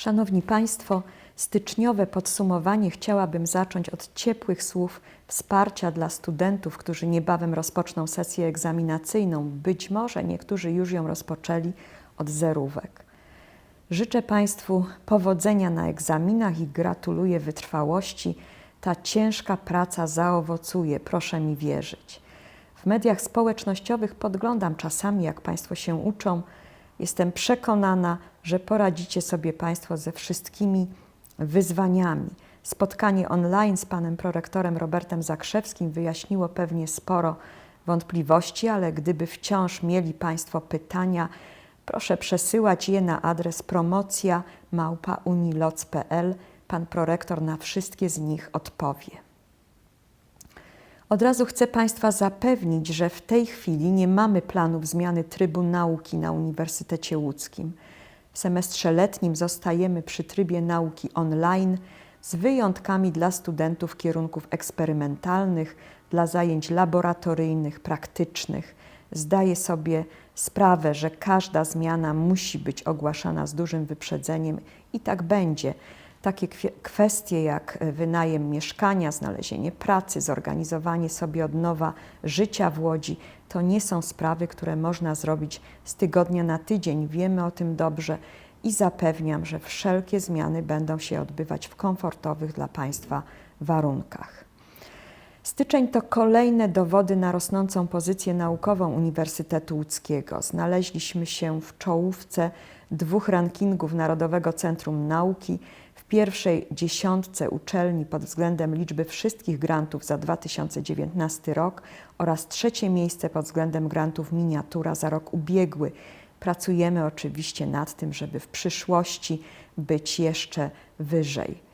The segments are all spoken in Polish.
Szanowni Państwo, styczniowe podsumowanie chciałabym zacząć od ciepłych słów wsparcia dla studentów, którzy niebawem rozpoczną sesję egzaminacyjną. Być może niektórzy już ją rozpoczęli od zerówek. Życzę Państwu powodzenia na egzaminach i gratuluję wytrwałości. Ta ciężka praca zaowocuje, proszę mi wierzyć. W mediach społecznościowych podglądam czasami, jak Państwo się uczą. Jestem przekonana, że poradzicie sobie Państwo ze wszystkimi wyzwaniami. Spotkanie online z panem prorektorem Robertem Zakrzewskim wyjaśniło pewnie sporo wątpliwości, ale gdyby wciąż mieli Państwo pytania, proszę przesyłać je na adres promocja. Pan prorektor na wszystkie z nich odpowie. Od razu chcę Państwa zapewnić, że w tej chwili nie mamy planów zmiany trybu nauki na Uniwersytecie Łódzkim. W semestrze letnim zostajemy przy trybie nauki online z wyjątkami dla studentów kierunków eksperymentalnych, dla zajęć laboratoryjnych, praktycznych. Zdaję sobie sprawę, że każda zmiana musi być ogłaszana z dużym wyprzedzeniem i tak będzie. Takie kwestie jak wynajem mieszkania, znalezienie pracy, zorganizowanie sobie od nowa życia w Łodzi, to nie są sprawy, które można zrobić z tygodnia na tydzień. Wiemy o tym dobrze i zapewniam, że wszelkie zmiany będą się odbywać w komfortowych dla Państwa warunkach. Styczeń to kolejne dowody na rosnącą pozycję naukową Uniwersytetu Łódzkiego. Znaleźliśmy się w czołówce dwóch rankingów Narodowego Centrum Nauki, w pierwszej dziesiątce uczelni pod względem liczby wszystkich grantów za 2019 rok oraz trzecie miejsce pod względem grantów miniatura za rok ubiegły. Pracujemy oczywiście nad tym, żeby w przyszłości być jeszcze wyżej.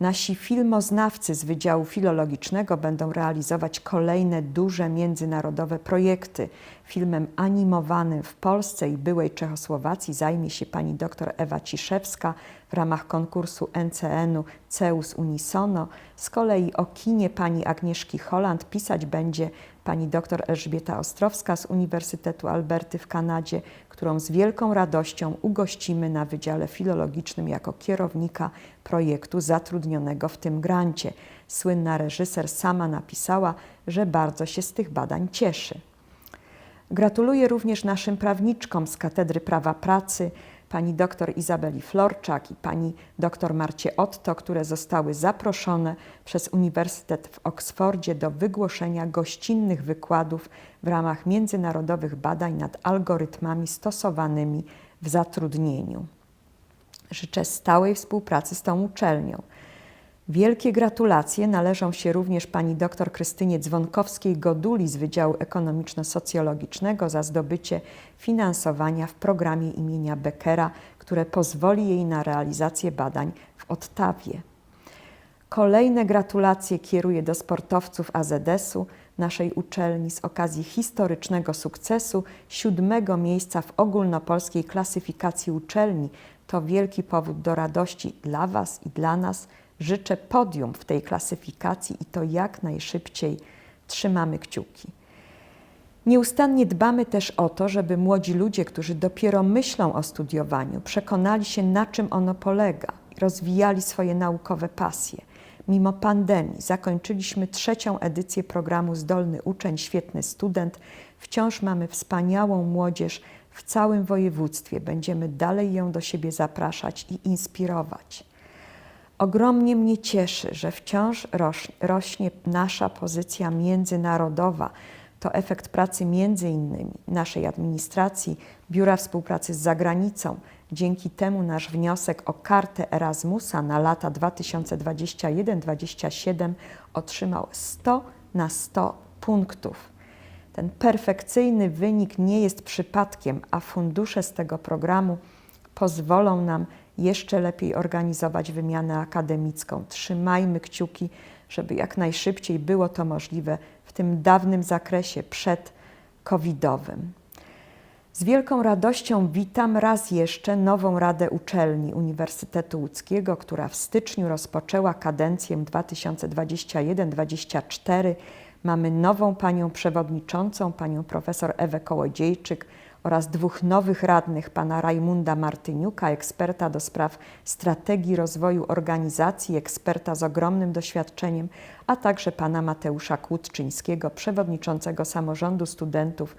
Nasi filmoznawcy z Wydziału Filologicznego będą realizować kolejne duże międzynarodowe projekty. Filmem animowanym w Polsce i byłej Czechosłowacji zajmie się pani dr Ewa Ciszewska w ramach konkursu NCN-u Ceus Unisono. Z kolei o kinie pani Agnieszki Holland pisać będzie pani dr Elżbieta Ostrowska z Uniwersytetu Alberty w Kanadzie, którą z wielką radością ugościmy na Wydziale Filologicznym jako kierownika projektu zatrudnionego w tym grancie. Słynna reżyser sama napisała, że bardzo się z tych badań cieszy. Gratuluję również naszym prawniczkom z Katedry Prawa Pracy, pani dr Izabeli Florczak i pani dr Marcie Otto, które zostały zaproszone przez Uniwersytet w Oksfordzie do wygłoszenia gościnnych wykładów w ramach międzynarodowych badań nad algorytmami stosowanymi w zatrudnieniu. Życzę stałej współpracy z tą uczelnią. Wielkie gratulacje należą się również pani dr Krystynie Dzwonkowskiej-Goduli z Wydziału Ekonomiczno-Socjologicznego za zdobycie finansowania w programie imienia Beckera, które pozwoli jej na realizację badań w Ottawie. Kolejne gratulacje kieruję do sportowców AZS-u, naszej uczelni z okazji historycznego sukcesu, siódmego miejsca w ogólnopolskiej klasyfikacji uczelni. To wielki powód do radości dla Was i dla nas. Życzę podium w tej klasyfikacji i to jak najszybciej trzymamy kciuki. Nieustannie dbamy też o to, żeby młodzi ludzie, którzy dopiero myślą o studiowaniu, przekonali się, na czym ono polega rozwijali swoje naukowe pasje. Mimo pandemii zakończyliśmy trzecią edycję programu Zdolny Uczeń, Świetny Student. Wciąż mamy wspaniałą młodzież w całym województwie. Będziemy dalej ją do siebie zapraszać i inspirować. Ogromnie mnie cieszy, że wciąż rośnie nasza pozycja międzynarodowa. To efekt pracy między innymi naszej administracji, Biura Współpracy z Zagranicą. Dzięki temu nasz wniosek o kartę Erasmusa na lata 2021-2027 otrzymał 100 na 100 punktów. Ten perfekcyjny wynik nie jest przypadkiem, a fundusze z tego programu pozwolą nam jeszcze lepiej organizować wymianę akademicką. Trzymajmy kciuki, żeby jak najszybciej było to możliwe w tym dawnym zakresie przed-covidowym. Z wielką radością witam raz jeszcze nową Radę Uczelni Uniwersytetu Łódzkiego, która w styczniu rozpoczęła kadencję 2021-2024. Mamy nową panią przewodniczącą, panią profesor Ewę Kołodziejczyk oraz dwóch nowych radnych, pana Rajmunda Martyniuka, eksperta do spraw strategii rozwoju organizacji, eksperta z ogromnym doświadczeniem, a także pana Mateusza Kłódczyńskiego, przewodniczącego samorządu studentów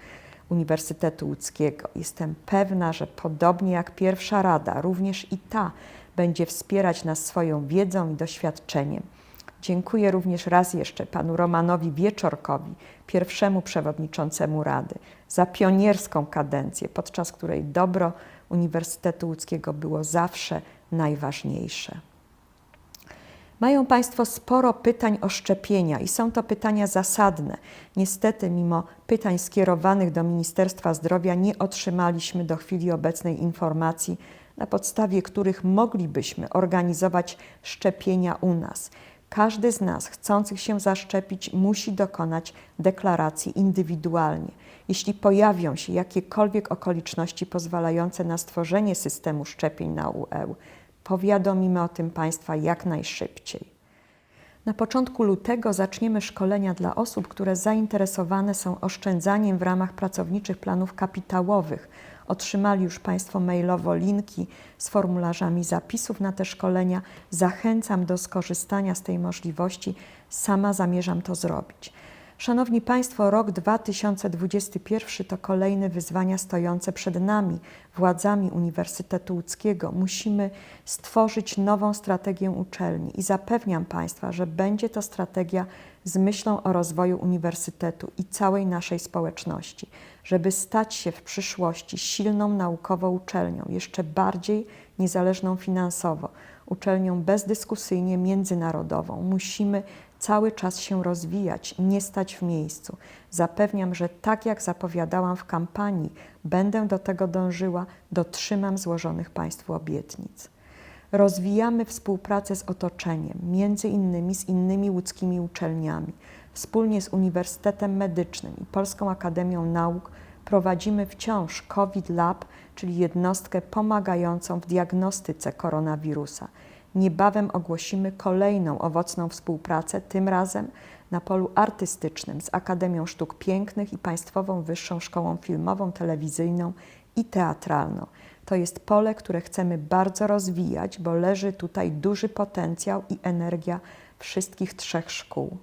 Uniwersytetu Łódzkiego. Jestem pewna, że podobnie jak pierwsza rada, również i ta będzie wspierać nas swoją wiedzą i doświadczeniem. Dziękuję również raz jeszcze panu Romanowi Wieczorkowi, pierwszemu przewodniczącemu Rady, za pionierską kadencję, podczas której dobro Uniwersytetu Łódzkiego było zawsze najważniejsze. Mają Państwo sporo pytań o szczepienia i są to pytania zasadne. Niestety, mimo pytań skierowanych do Ministerstwa Zdrowia, nie otrzymaliśmy do chwili obecnej informacji, na podstawie których moglibyśmy organizować szczepienia u nas. Każdy z nas chcących się zaszczepić musi dokonać deklaracji indywidualnie. Jeśli pojawią się jakiekolwiek okoliczności pozwalające na stworzenie systemu szczepień na UE, powiadomimy o tym Państwa jak najszybciej. Na początku lutego zaczniemy szkolenia dla osób, które zainteresowane są oszczędzaniem w ramach pracowniczych planów kapitałowych. Otrzymali już Państwo mailowo linki z formularzami zapisów na te szkolenia. Zachęcam do skorzystania z tej możliwości. Sama zamierzam to zrobić. Szanowni Państwo, rok 2021 to kolejne wyzwania stojące przed nami, władzami Uniwersytetu Łódzkiego. Musimy stworzyć nową strategię uczelni i zapewniam Państwa, że będzie to strategia z myślą o rozwoju uniwersytetu i całej naszej społeczności, żeby stać się w przyszłości silną naukowo uczelnią, jeszcze bardziej niezależną finansowo, uczelnią bezdyskusyjnie międzynarodową. Musimy cały czas się rozwijać, nie stać w miejscu. Zapewniam, że tak jak zapowiadałam w kampanii, będę do tego dążyła, dotrzymam złożonych Państwu obietnic. Rozwijamy współpracę z otoczeniem, między innymi z innymi łódzkimi uczelniami. Wspólnie z Uniwersytetem Medycznym i Polską Akademią Nauk prowadzimy wciąż COVID Lab, czyli jednostkę pomagającą w diagnostyce koronawirusa. Niebawem ogłosimy kolejną owocną współpracę, tym razem na polu artystycznym z Akademią Sztuk Pięknych i Państwową Wyższą Szkołą Filmową, Telewizyjną i Teatralną. To jest pole, które chcemy bardzo rozwijać, bo leży tutaj duży potencjał i energia wszystkich trzech szkół.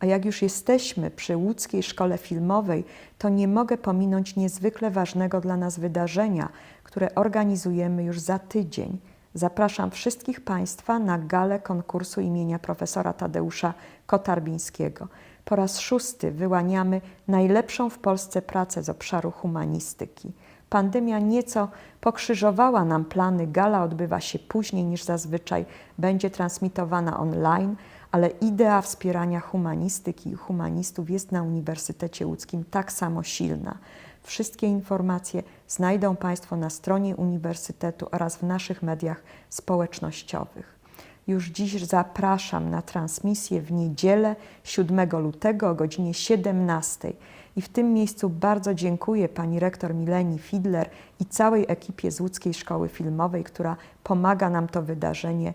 A jak już jesteśmy przy łódzkiej szkole filmowej, to nie mogę pominąć niezwykle ważnego dla nas wydarzenia, które organizujemy już za tydzień. Zapraszam wszystkich Państwa na galę konkursu imienia profesora Tadeusza Kotarbińskiego. Po raz szósty wyłaniamy najlepszą w Polsce pracę z obszaru humanistyki. Pandemia nieco pokrzyżowała nam plany. Gala odbywa się później niż zazwyczaj, będzie transmitowana online, ale idea wspierania humanistyki i humanistów jest na Uniwersytecie Łódzkim tak samo silna. Wszystkie informacje znajdą Państwo na stronie Uniwersytetu oraz w naszych mediach społecznościowych. Już dziś zapraszam na transmisję w niedzielę 7 lutego o godzinie 17. I w tym miejscu bardzo dziękuję pani rektor Mileni Fidler i całej ekipie z Łódzkiej Szkoły Filmowej, która pomaga nam to wydarzenie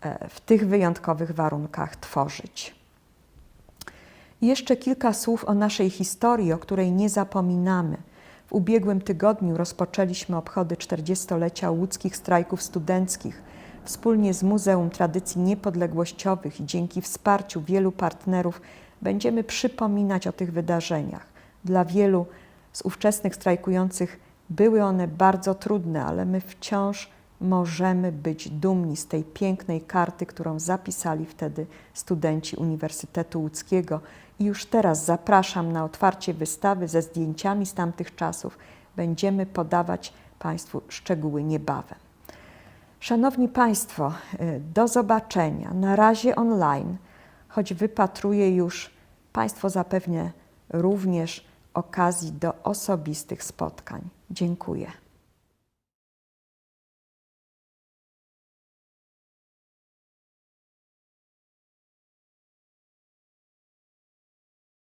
e, w tych wyjątkowych warunkach tworzyć. Jeszcze kilka słów o naszej historii, o której nie zapominamy. W ubiegłym tygodniu rozpoczęliśmy obchody 40-lecia łódzkich strajków studenckich wspólnie z Muzeum Tradycji Niepodległościowych i dzięki wsparciu wielu partnerów będziemy przypominać o tych wydarzeniach. Dla wielu z ówczesnych strajkujących były one bardzo trudne, ale my wciąż możemy być dumni z tej pięknej karty, którą zapisali wtedy studenci Uniwersytetu Łódzkiego. I już teraz zapraszam na otwarcie wystawy ze zdjęciami z tamtych czasów. Będziemy podawać Państwu szczegóły niebawem. Szanowni Państwo, y, do zobaczenia. Na razie online, choć wypatruję już Państwo zapewne również okazji do osobistych spotkań. Dziękuję.